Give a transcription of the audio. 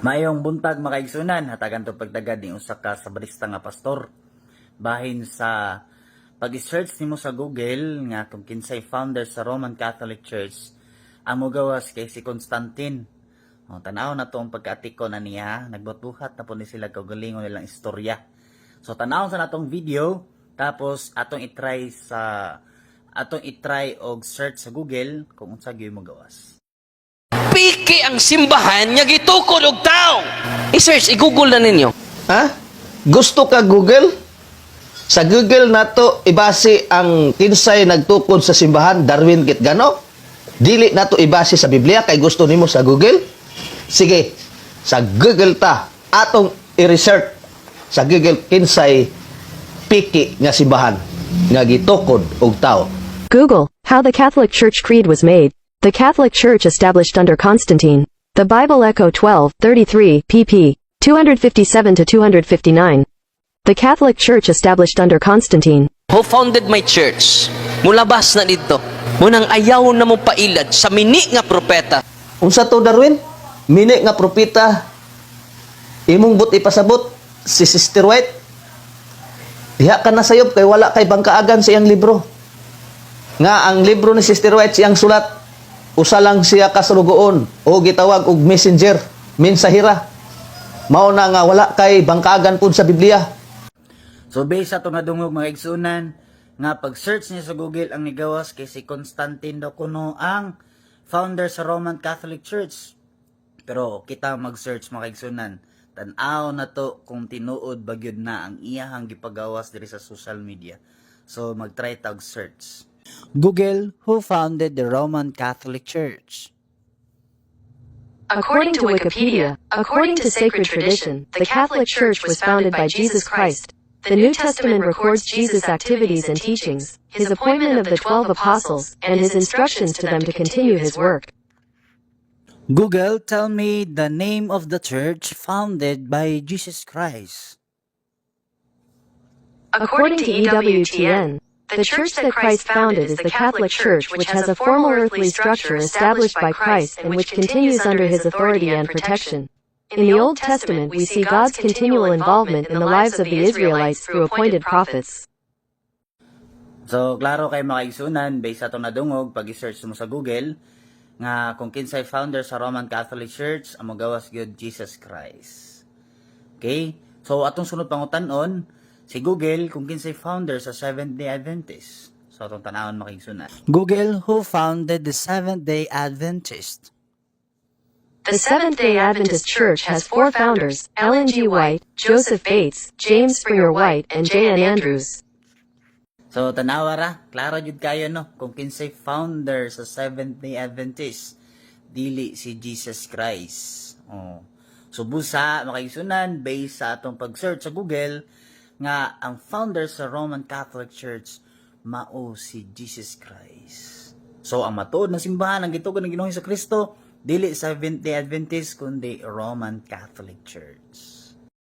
Mayong buntag makaigsunan hatagan to pagdagad ni usa ka sabarista nga pastor bahin sa pag-search nimo sa Google nga kung kinsay founder sa Roman Catholic Church ang mugawas kay si Constantine. O, tanaw na to ang pagkaatiko na niya, nagbutuhat na po ni sila kaugalingon nilang istorya. So tanaw sa natong video tapos atong itry sa atong itry og search sa Google kung unsa gyud mo gawas. Piki ang simbahan nga gitukod og tao. I-search, i-google na ninyo. Ha? Gusto ka Google? Sa Google nato ibase ang kinsay nagtukod sa simbahan Darwin kit gano? Dili nato ibase sa Biblia kay gusto nimo sa Google? Sige, sa Google ta atong i-research sa Google kinsay piki nga simbahan nga gitukod og tao. Google, how the Catholic Church Creed was made. The Catholic Church established under Constantine. The Bible Echo 12, 33, pp. 257 to 259. The Catholic Church established under Constantine. Who founded my church? Mulabas na dito. Munang ayaw na mo pailad sa mini nga propeta. Unsa to Darwin? Mini nga propeta imong but ipasabot si Sister White. Diha ka na sayop kay wala kay bangkaagan sa iyang libro. Nga ang libro ni Sister White siyang sulat usa lang siya kasulugoon o gitawag og messenger, mensahera. Mao na nga wala kay bangkaagan pud sa Biblia. So based sa ito nga dungog mga igsunan, nga pag-search niya sa Google ang nigawas kay si Constantine daw kuno ang founder sa Roman Catholic Church. Pero kita mag-search mga igsunan, tan-aw na to kung tinuod bagyod na ang iyahang gipagawas diri sa social media. So mag-try tag search. Google, who founded the Roman Catholic Church? According to Wikipedia, according to sacred tradition, the Catholic Church was founded by Jesus Christ. The New Testament records Jesus' activities and teachings, his appointment of the twelve apostles, and his instructions to them to continue his work. Google, tell me the name of the church founded by Jesus Christ. According to EWTN, the church that Christ founded is the Catholic Church, which has a formal earthly structure established by Christ and which continues under his authority and protection. In the Old Testament, we see God's continual involvement in the lives of the Israelites through appointed prophets. So, klaro kay mga igsunan, based sa itong nadungog, pag search mo sa Google, nga kung kinsay founder sa Roman Catholic Church, ang magawas gyud Jesus Christ. Okay? So, atong sunod pangutanon, si Google, kung kinsay founder sa Seventh-day Adventist. So, atong tanawon mga igsunan. Google, who founded the Seventh-day Adventist? The Seventh day Adventist Church has four founders Ellen G. White, Joseph Bates, James Springer White, and J.N. Andrews. So, tanawa ra, klaro jud kayo no, kung kinsay founder sa Seventh-day Adventist, dili si Jesus Christ. Oh. So, busa, makaigsunan, based sa atong pag-search sa Google, nga ang founder sa Roman Catholic Church, mao si Jesus Christ. So, ang matuod na simbahan, ang gitugan ng Ginoong sa Kristo, dili Seventh-day Adventist, kundi Roman Catholic Church.